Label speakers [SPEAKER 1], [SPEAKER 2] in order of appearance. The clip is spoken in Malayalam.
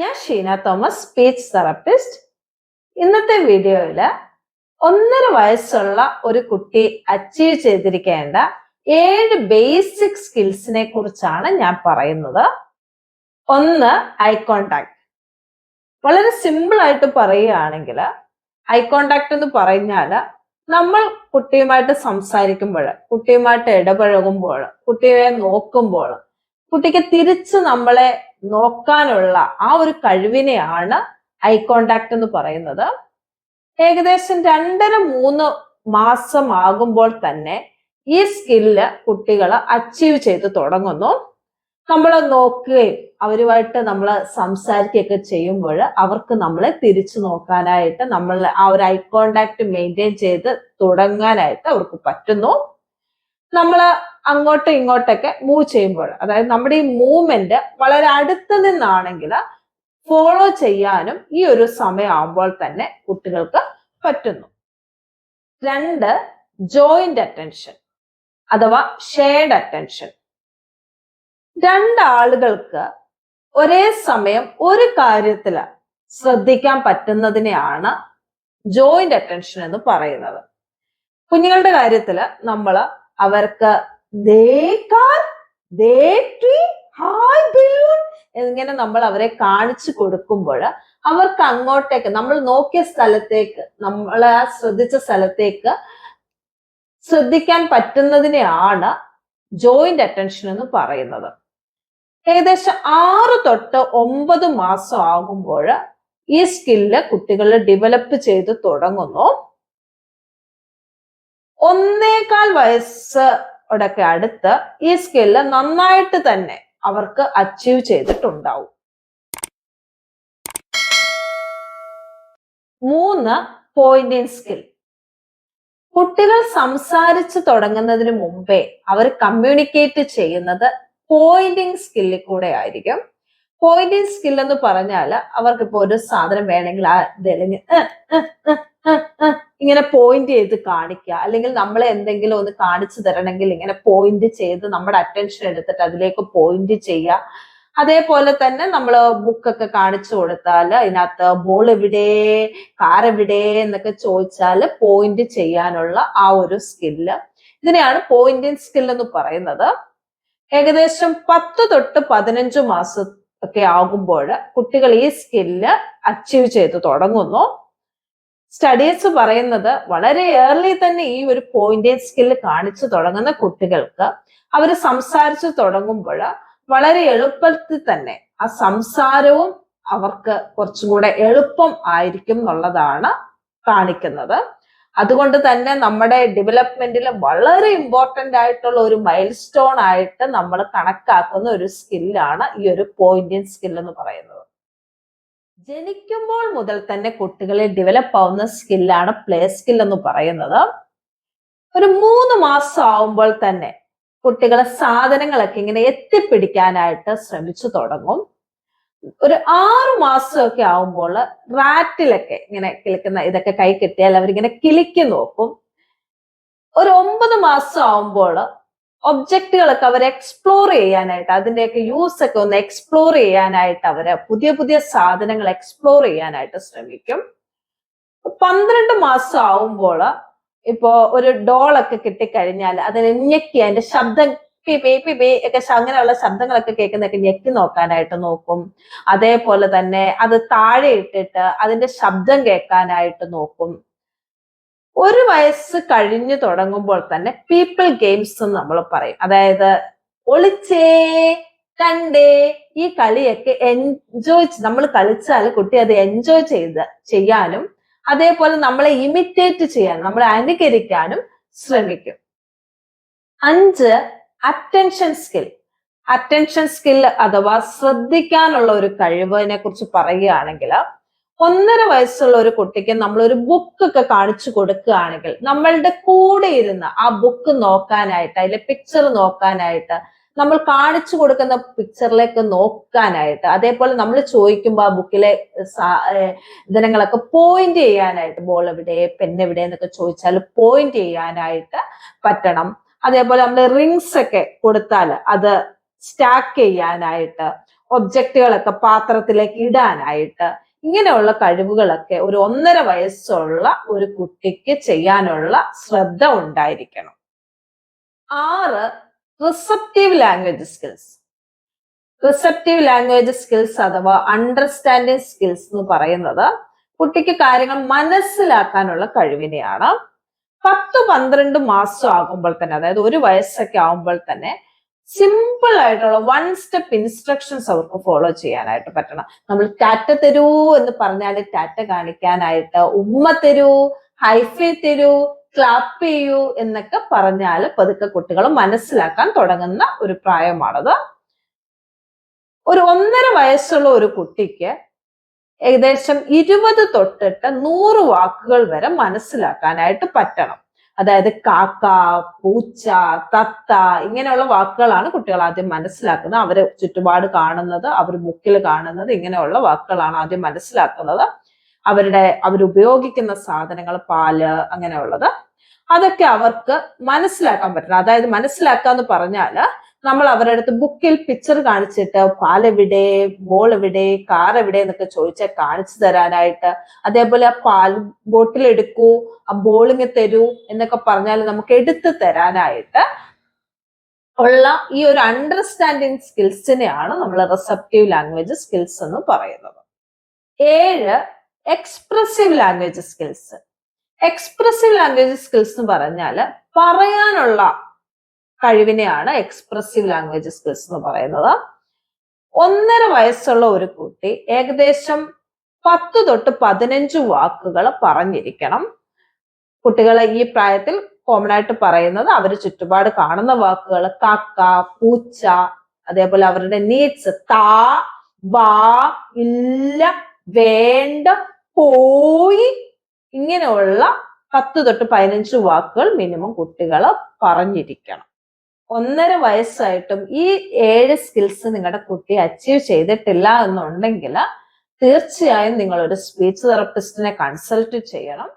[SPEAKER 1] ഞാൻ ഷീന തോമസ് സ്പീച്ച് തെറപ്പിസ്റ്റ് ഇന്നത്തെ വീഡിയോയിൽ ഒന്നര വയസ്സുള്ള ഒരു കുട്ടി അച്ചീവ് ചെയ്തിരിക്കേണ്ട ഏഴ് ബേസിക് സ്കിൽസിനെ കുറിച്ചാണ് ഞാൻ പറയുന്നത്. ഒന്ന് ഐ കോണ്ടാക്ട് വളരെ സിമ്പിൾ ആയിട്ട് പറയുകയാണെങ്കിൽ ഐ കോണ്ടാക്ട് എന്ന് പറഞ്ഞാൽ നമ്മൾ കുട്ടിയുമായിട്ട് സംസാരിക്കുമ്പോൾ കുട്ടിയുമായിട്ട് ഇടപഴകുമ്പോൾ കുട്ടിയെ നോക്കുമ്പോൾ കുട്ടിക്ക് തിരിച്ച് നമ്മളെ നോക്കാനുള്ള ആ ഒരു കഴിവിനെയാണ് ഐ കോണ്ടാക്ട് എന്ന് പറയുന്നത്. ഏകദേശം രണ്ടര മൂന്ന് മാസം ആകുമ്പോൾ തന്നെ ഈ സ്കില്ല് കുട്ടികൾ അച്ചീവ് ചെയ്ത് തുടങ്ങുന്നു. നമ്മൾ നോക്കുകയും അവരുമായിട്ട് നമ്മൾ സംസാരിക്കുകയൊക്കെ ചെയ്യുമ്പോൾ അവർക്ക് നമ്മളെ തിരിച്ചു നോക്കാനായിട്ട് നമ്മൾ ആ ഒരു ഐ കോണ്ടാക്ട് മെയിന്റെയിൻ ചെയ്ത് തുടങ്ങാനായിട്ട് അവർക്ക് പറ്റുന്നു. നമ്മൾ അങ്ങോട്ടും ഇങ്ങോട്ടൊക്കെ മൂവ് ചെയ്യുമ്പോൾ അതായത് നമ്മുടെ ഈ മൂവ്മെന്റ് വളരെ അടുത്ത് നിന്നാണെങ്കിൽ ഫോളോ ചെയ്യാനും ഈ ഒരു സമയമാകുമ്പോൾ തന്നെ കുട്ടികൾക്ക് പറ്റുന്നു. രണ്ട് ജോയിന്റ് അറ്റൻഷൻ അഥവാ ഷെയർഡ് അറ്റൻഷൻ രണ്ടാളുകൾക്ക് ഒരേ സമയം ഒരു കാര്യത്തിൽ ശ്രദ്ധിക്കാൻ പറ്റുന്നതിനെയാണ് ജോയിന്റ് അറ്റൻഷൻ എന്ന് പറയുന്നത്. കുഞ്ഞുങ്ങളുടെ കാര്യത്തിൽ നമ്മൾ അവർക്ക് എന്നിങ്ങനെ നമ്മൾ അവരെ കാണിച്ചു കൊടുക്കുമ്പോൾ അവർക്ക് അങ്ങോട്ടേക്ക് നമ്മൾ നോക്കിയ സ്ഥലത്തേക്ക് നമ്മൾ ശ്രദ്ധിച്ച സ്ഥലത്തേക്ക് ശ്രദ്ധിക്കാൻ പറ്റുന്നതിനെയാണ് ജോയിന്റ് അറ്റൻഷൻ എന്ന് പറയുന്നത്. ഏകദേശം ആറ് തൊട്ട് ഒമ്പത് മാസം ആകുമ്പോൾ ഈ സ്കില്ല് കുട്ടികൾ ഡെവലപ്പ് ചെയ്ത് തുടങ്ങുന്നു. ഒന്നേകാൽ വയസ്സോടൊക്കെ അടുത്ത് ഈ സ്കില്ല് നന്നായിട്ട് തന്നെ അവർക്ക് അച്ചീവ് ചെയ്തിട്ടുണ്ടാവും. മൂന്ന് പോയിന്റിങ് സ്കിൽ കുട്ടികൾ സംസാരിച്ചു തുടങ്ങുന്നതിന് മുമ്പേ അവർ കമ്മ്യൂണിക്കേറ്റ് ചെയ്യുന്നത് പോയിന്റിങ് സ്കില്ലിൽ കൂടെ ആയിരിക്കും. പോയിന്റിങ് സ്കിൽ എന്ന് പറഞ്ഞാൽ അവർക്കിപ്പോ ഒരു സാധനം വേണമെങ്കിൽ ആ തെളിഞ്ഞ് ഇങ്ങനെ പോയിന്റ് ചെയ്ത് കാണിക്കുക അല്ലെങ്കിൽ നമ്മൾ എന്തെങ്കിലും ഒന്ന് കാണിച്ചു തരണമെങ്കിൽ ഇങ്ങനെ പോയിന്റ് ചെയ്ത് നമ്മുടെ അറ്റൻഷൻ എടുത്തിട്ട് അതിലേക്ക് പോയിന്റ് ചെയ്യുക. അതേപോലെ തന്നെ നമ്മൾ ബുക്കൊക്കെ കാണിച്ചു കൊടുത്താൽ അതിനകത്ത് ബോൾ എവിടെ കാർ എവിടെ എന്നൊക്കെ ചോദിച്ചാൽ പോയിന്റ് ചെയ്യാനുള്ള ആ ഒരു സ്കില്ല് ഇതിനെയാണ് പോയിന്റിങ് സ്കിൽ എന്ന് പറയുന്നത്. ഏകദേശം പത്ത് തൊട്ട് പതിനഞ്ച് മാസം ഒക്കെ ആകുമ്പോൾ കുട്ടികൾ ഈ സ്കില്ല് അച്ചീവ് ചെയ്ത് തുടങ്ങുന്നു. സ്റ്റഡീസ് പറയുന്നത് വളരെ ഏർലി തന്നെ ഈ ഒരു പോയിന്റേജ് സ്കില്ല് കാണിച്ചു തുടങ്ങുന്ന കുട്ടികൾക്ക് അവർ സംസാരിച്ചു തുടങ്ങുമ്പോൾ വളരെ എളുപ്പത്തിൽ തന്നെ ആ സംസാരവും അവർക്ക് കുറച്ചും കൂടെ എളുപ്പം ആയിരിക്കും എന്നുള്ളതാണ് കാണിക്കുന്നത്. അതുകൊണ്ട് തന്നെ നമ്മുടെ ഡെവലപ്മെന്റിൽ വളരെ ഇമ്പോർട്ടന്റ് ആയിട്ടുള്ള ഒരു മൈൽ സ്റ്റോൺ ആയിട്ട് നമ്മൾ കണക്കാക്കുന്ന ഒരു സ്കില്ലാണ് ഈ ഒരു പോയിന്റിങ് സ്കിൽ എന്ന് പറയുന്നത്. ജനിക്കുമ്പോൾ മുതൽ തന്നെ കുട്ടികളിൽ ഡെവലപ്പ് ആവുന്ന സ്കില്ലാണ് പ്ലേ സ്കിൽ എന്ന് പറയുന്നത്. ഒരു മൂന്ന് മാസം ആവുമ്പോൾ തന്നെ കുട്ടികളെ സാധനങ്ങളൊക്കെ ഇങ്ങനെ എത്തിപ്പിടിക്കാനായിട്ട് ശ്രമിച്ചു തുടങ്ങും. ഒരു ആറു മാസമൊക്കെ ആവുമ്പോൾ റാറ്റിലൊക്കെ ഇങ്ങനെ കിളിക്കുന്ന ഇതൊക്കെ കൈ കിട്ടിയാൽ അവരിങ്ങനെ കിളിക്ക് നോക്കും. ഒരു ഒമ്പത് മാസം ആവുമ്പോൾ ഒബ്ജക്റ്റുകളൊക്കെ അവർ എക്സ്പ്ലോർ ചെയ്യാനായിട്ട് അതിന്റെയൊക്കെ യൂസ് ഒക്കെ ഒന്ന് എക്സ്പ്ലോർ ചെയ്യാനായിട്ട് അവർ പുതിയ പുതിയ സാധനങ്ങൾ എക്സ്പ്ലോർ ചെയ്യാനായിട്ട് ശ്രമിക്കും. പന്ത്രണ്ട് മാസം ആവുമ്പോൾ ഇപ്പോ ഒരു ഡോളൊക്കെ കിട്ടിക്കഴിഞ്ഞാൽ അതിനെ ഞെക്കി അതിന്റെ ശബ്ദം പി പേ പി പേ ഒക്കെ അങ്ങനെയുള്ള ശബ്ദങ്ങളൊക്കെ കേൾക്കുന്നൊക്കെ ഞെക്കി നോക്കാനായിട്ട് നോക്കും. അതേപോലെ തന്നെ അത് താഴെ ഇട്ടിട്ട് അതിന്റെ ശബ്ദം കേൾക്കാനായിട്ട് നോക്കും. ഒരു വയസ്സ് കഴിഞ്ഞു തുടങ്ങുമ്പോൾ തന്നെ പീപ്പിൾ ഗെയിംസ് എന്ന് നമ്മൾ പറയും. അതായത് ഒളിച്ചേ കണ്ടേ ഈ കളിയൊക്കെ എൻജോയ് നമ്മൾ കളിച്ചാൽ കുട്ടി അത് എൻജോയ് ചെയ്ത് ചെയ്യാനും അതേപോലെ നമ്മളെ ഇമിറ്റേറ്റ് ചെയ്യാൻ നമ്മളെ അനുകരിക്കാനും ശ്രമിക്കും. അഞ്ച് അറ്റൻഷൻ സ്കിൽ അറ്റൻഷൻ സ്കിൽ അഥവാ ശ്രദ്ധിക്കാനുള്ള ഒരു കഴിവിനെ കുറിച്ച് പറയുകയാണെങ്കിൽ ഒന്നര വയസ്സുള്ള ഒരു കുട്ടിക്ക് നമ്മൾ ഒരു ബുക്ക് ഒക്കെ കാണിച്ചു കൊടുക്കുകയാണെങ്കിൽ നമ്മളുടെ കൂടെ ഇരുന്ന് ആ ബുക്ക് നോക്കാനായിട്ട് അതിലെ പിക്ചർ നോക്കാനായിട്ട് നമ്മൾ കാണിച്ചു കൊടുക്കുന്ന പിക്ചറിലേക്ക് നോക്കാനായിട്ട് അതേപോലെ നമ്മൾ ചോദിക്കുമ്പോൾ ആ ബുക്കിലെ ഇതിനങ്ങളൊക്കെ പോയിന്റ് ചെയ്യാനായിട്ട് ബോൾ എവിടെ പെൻ എവിടെ എന്നൊക്കെ ചോദിച്ചാൽ പോയിന്റ് ചെയ്യാനായിട്ട് പറ്റണം. അതേപോലെ നമ്മൾ റിങ്സ് ഒക്കെ കൊടുത്താൽ അത് സ്റ്റാക്ക് ചെയ്യാനായിട്ട് ഒബ്ജക്റ്റുകളൊക്കെ പാത്രത്തിലേക്ക് ഇടാനായിട്ട് ഇങ്ങനെയുള്ള കഴിവുകളൊക്കെ ഒരു ഒന്നര വയസ്സുള്ള ഒരു കുട്ടിക്ക് ചെയ്യാനുള്ള ശ്രദ്ധ ഉണ്ടായിരിക്കണം. ആറ് receptive language skills receptive language skills അഥവാ അണ്ടർസ്റ്റാൻഡിങ് സ്കിൽസ് എന്ന് പറയുന്നത് കുട്ടിക്ക് കാര്യങ്ങൾ മനസ്സിലാക്കാനുള്ള കഴിവിനെയാണ്. പത്ത് പന്ത്രണ്ട് മാസം ആകുമ്പോൾ തന്നെ അതായത് ഒരു വയസ്സൊക്കെ ആകുമ്പോൾ തന്നെ സിമ്പിൾ ആയിട്ടുള്ള വൺ സ്റ്റെപ്പ് ഇൻസ്ട്രക്ഷൻസ് അവർക്ക് ഫോളോ ചെയ്യാനായിട്ട് പറ്റണം. നമ്മൾ ടാറ്റ തരൂ എന്ന് പറഞ്ഞാൽ ടാറ്റ കാണിക്കാനായിട്ട് ഉമ്മ തരൂ ഹൈഫൈ തരൂ ക്ലാപ്പ് ചെയ്യൂ എന്നൊക്കെ പറഞ്ഞാൽ പതുക്കെ കുട്ടികൾ മനസ്സിലാക്കാൻ തുടങ്ങുന്ന ഒരു പ്രായമാണത്. ഒരു ഒന്നര വയസ്സുള്ള ഒരു കുട്ടിക്ക് ഏകദേശം ഇരുപത് തൊട്ടിട്ട് നൂറ് വാക്കുകൾ വരെ മനസ്സിലാക്കാനായിട്ട് പറ്റണം. അതായത് കാക്ക പൂച്ച തത്ത ഇങ്ങനെയുള്ള വാക്കുകളാണ് കുട്ടികൾ ആദ്യം മനസ്സിലാക്കുന്നത്. അവർ ചുറ്റുപാട് കാണുന്നത് അവർ ബുക്കിൽ കാണുന്നത് ഇങ്ങനെയുള്ള വാക്കുകളാണ് ആദ്യം മനസ്സിലാക്കുന്നത്. അവരുടെ അവരുപയോഗിക്കുന്ന സാധനങ്ങൾ പാൽ അങ്ങനെയുള്ളത്. അതൊക്കെ അവർക്ക് മനസ്സിലാക്കാൻ പറ്റണം അതായത് മനസ്സിലാക്കാന്ന് പറഞ്ഞാൽ നമ്മൾ അവരുടെ അടുത്ത് ബുക്കിൽ പിക്ചർ കാണിച്ചിട്ട് പാലെവിടെ ബോൾ എവിടെ കാർ എവിടെ എന്നൊക്കെ ചോദിച്ചാൽ കാണിച്ചു തരാനായിട്ട്. അതേപോലെ ആ പാൽ ബോട്ടിൽ എടുക്കൂ ആ ബോളിങ് തരൂ എന്നൊക്കെ പറഞ്ഞാൽ നമുക്ക് എടുത്തു തരാനായിട്ട് ഉള്ള ഈ ഒരു അണ്ടർസ്റ്റാൻഡിങ് സ്കിൽസിനെയാണ് നമ്മൾ റിസപ്റ്റീവ് ലാംഗ്വേജ് സ്കിൽസ് എന്ന് പറയുന്നത്. ഏഴ് expressive language skills expressive language skills എന്ന് പറഞ്ഞാൽ പറയാനുള്ള കഴിവിനെയാണ് എക്സ്പ്രസീവ് ലാംഗ്വേജ് സ്കിൽസ് എന്ന് പറയുന്നത്. ഒന്നര വയസ്സുള്ള ഒരു കുട്ടി ഏകദേശം പത്ത് തൊട്ട് പതിനഞ്ച് വാക്കുകൾ പറഞ്ഞിരിക്കണം. കുട്ടികളെ ഈ പ്രായത്തിൽ കോമൺ ആയിട്ട് പറയുന്നത് അവർ ചുറ്റുപാട് കാണുന്ന വാക്കുകൾ കാക്ക പൂച്ച അതേപോലെ അവരുടെ നീഡ്സ് താ വാ ഇല്ല വേണ്ട പോയി ഇങ്ങനെയുള്ള പത്ത് തൊട്ട് പതിനഞ്ച് വാക്കുകൾ മിനിമം കുട്ടികൾ പറഞ്ഞിരിക്കണം. ഒന്നര വയസ്സായിട്ടും ഈ ഏഴ് സ്കിൽസ് നിങ്ങളുടെ കുട്ടി അച്ചീവ് ചെയ്തിട്ടില്ല എന്നുണ്ടെങ്കിൽ തീർച്ചയായും നിങ്ങൾ ഒരു സ്പീച്ച് തെറപ്പിസ്റ്റിനെ കൺസൾട്ട് ചെയ്യണം.